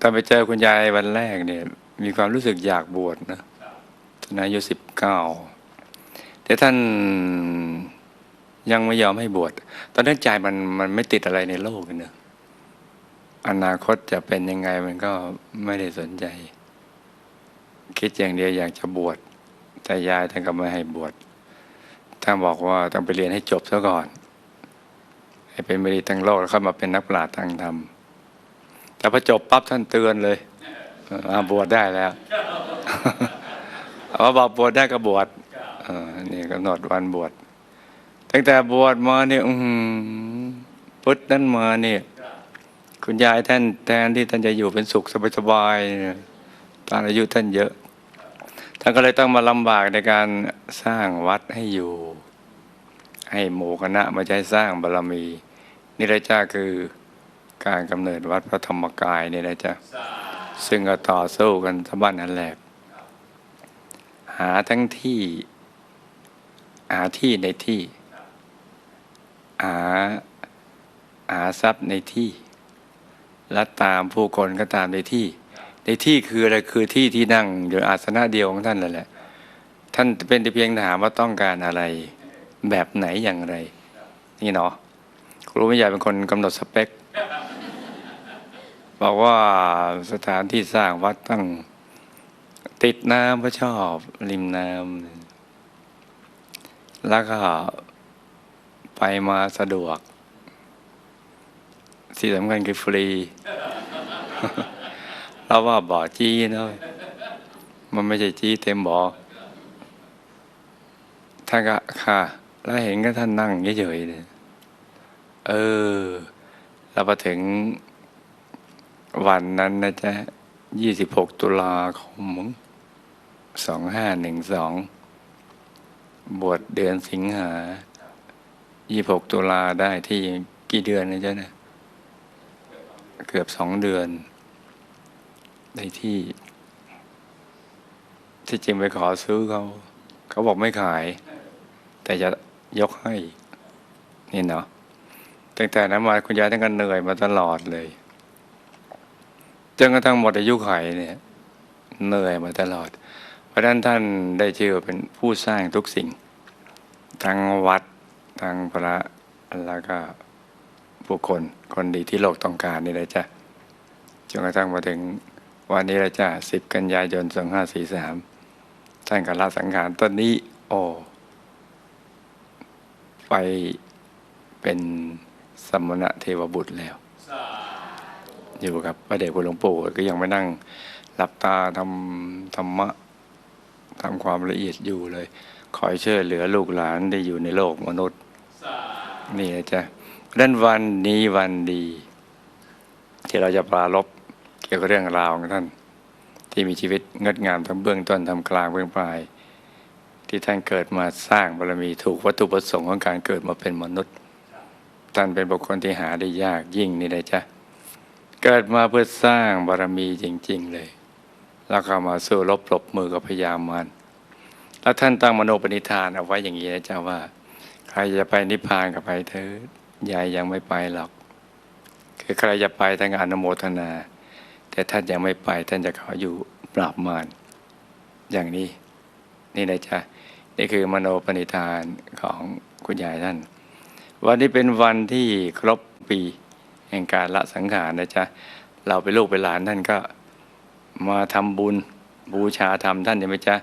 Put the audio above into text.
ตอนไปเจอคุณยายวันแรกเนี่ย มีความรู้สึกอยากบวชนะตอนนั้นอายุสิบเก้าแต่ท่านยังไม่ยอมให้บวช ตอนนั้นใจมันมันไม่ติดอะไรในโลกเนะอนาคตจะเป็นยังไงมันก็ไม่ได้สนใจ คิดอย่างเดียวอยากจะบวช แต่ยายท่านก็ไม่ให้บวช ท่านบอกว่าต้องไปเรียนให้จบซะก่อน ให้เป็นบริทั้งโลกแล้วค่อยมาเป็นนักปราชญ์ทางธรรม แต่พอจบปั๊บท่านเตือนเลยบวชได้แล้วเอาบอกบวชได้ก็บวชนี่กำหนดวันบวชตั้งแต่บวชมาเนี่ยพุทธนั้นมาเนี่ยคุณยายท่านแทนที่ท่านจะอยู่เป็นสุขสบายๆเนี่ยตอนอายุท่านเยอะ ท่านก็เลยต้องมาลำบากในการสร้างวัดให้อยู่ ให้หมู่คณะมาใช้สร้างบารมี นี่แหละจ้าคือ การกำเนิดวัดพระธรรมกายเนี่แหละจ้าซึ่งก็ต่อสู้กันทั้งบ้านนั้นแหลกหาทั้งที่หาที่ในที่หาหาทรัพย์ในที่ และตามผู้คนก็ตามในที่ ในที่คืออะไรคือที่ที่นั่งอยู่อาสนะเดียวของท่านนั่นแหละ ท่านเป็นแต่เพียงถามว่าต้องการอะไรแบบไหนอย่างไร นี่เนาะครูไม่ใหญ่เป็นคนกำหนดสเปค บอกว่าสถานที่สร้างวัดตั้งติดน้ำพระชอบริมน้ำแล้วก็ไปมาสะดวกที่สำคัญคือฟรี เราว่าบ่อจี้เนะมันไม่ใช่จี้เต็มบ่อท่านก็ค่ะ แล้วเห็นก็ท่านนั่งเฉยๆเลยเออ เราพอถึง วันนั้นนะจ๊ะยี่สิบหกตุลาคมสองห้าหนึ่งสองบวชเดือนสิงหายี่หกตุลาได้ที่กี่เดือนนะจ๊ะเนี่ยเกือบสองเดือน ได้ที่ ที่จริงไปขอซื้อเขา เขาบอกไม่ขาย แต่จะยกให้ นี่เนาะตั้งแต่นั้นมาคุณยายท่านก็เหนื่อยมาตลอดเลย จนกระทั่งหมดอายุไขเนี่ยเหนื่อยมาตลอด เพราะนั้นท่านได้ชื่อเป็นผู้สร้างทุกสิ่ง ทั้งวัด ทั้งพระแล้วก็ผู้คนคนดีที่โลกต้องการนี่เลยจ้ะจนกระทั่งมาถึงวันนี้ล้วจ้ะสิบกันยายนสองห้าสี่สามท่านก็ละสังขารต้นนี้ โอ้ไปเป็นสมณะเทวบุตรแล้ว อยู่กับพระเดชคุณหลวงปู่ก็ยังไม่นั่งหลับตาทำธรรมะทำความละเอียดอยู่เลยคอยช่วยเหลือลูกหลานได้อยู่ในโลกมนุษย์นี่นะจ๊ะดังนั้นวันนี้วันดี ที่เราจะปราลบเกี่ยวกับเรื่องราวของท่าน ที่มีชีวิตงดงามทั้งเบื้องต้นทำกลางเบื้องปลาย ที่ท่านเกิดมาสร้างบารมีถูกวัตถุประสงค์ของการเกิดมาเป็นมนุษย์ ท่านเป็นบุคคลที่หาได้ยากยิ่งนี่นะจ๊ะ เกิดมาเพื่อสร้างบารมีจริง ๆ เลย แล้วก็มาสู้รบปรบมือกับพยามารแล้วท่านตั้งมโนปณิธานเอาไว้อย่างนี้นะจ๊ะว่า ใครจะไปนิพพานกับไปเถิดยายยังไม่ไปหรอก คือใครจะไปท่านอนุโมทนา แต่ท่านยังไม่ไปท่านจะขออยู่ปราบมารอย่างนี้ นี่นะจ๊ะนี่คือมโนปณิธานของคุณยายท่าน วันนี้เป็นวันที่ครบปี แห่งการละสังขารนะจ๊ะเราเป็นลูกเป็นหลานท่านก็มาทำบุญบูชาธรรมท่านใช่ไหมจ๊ะ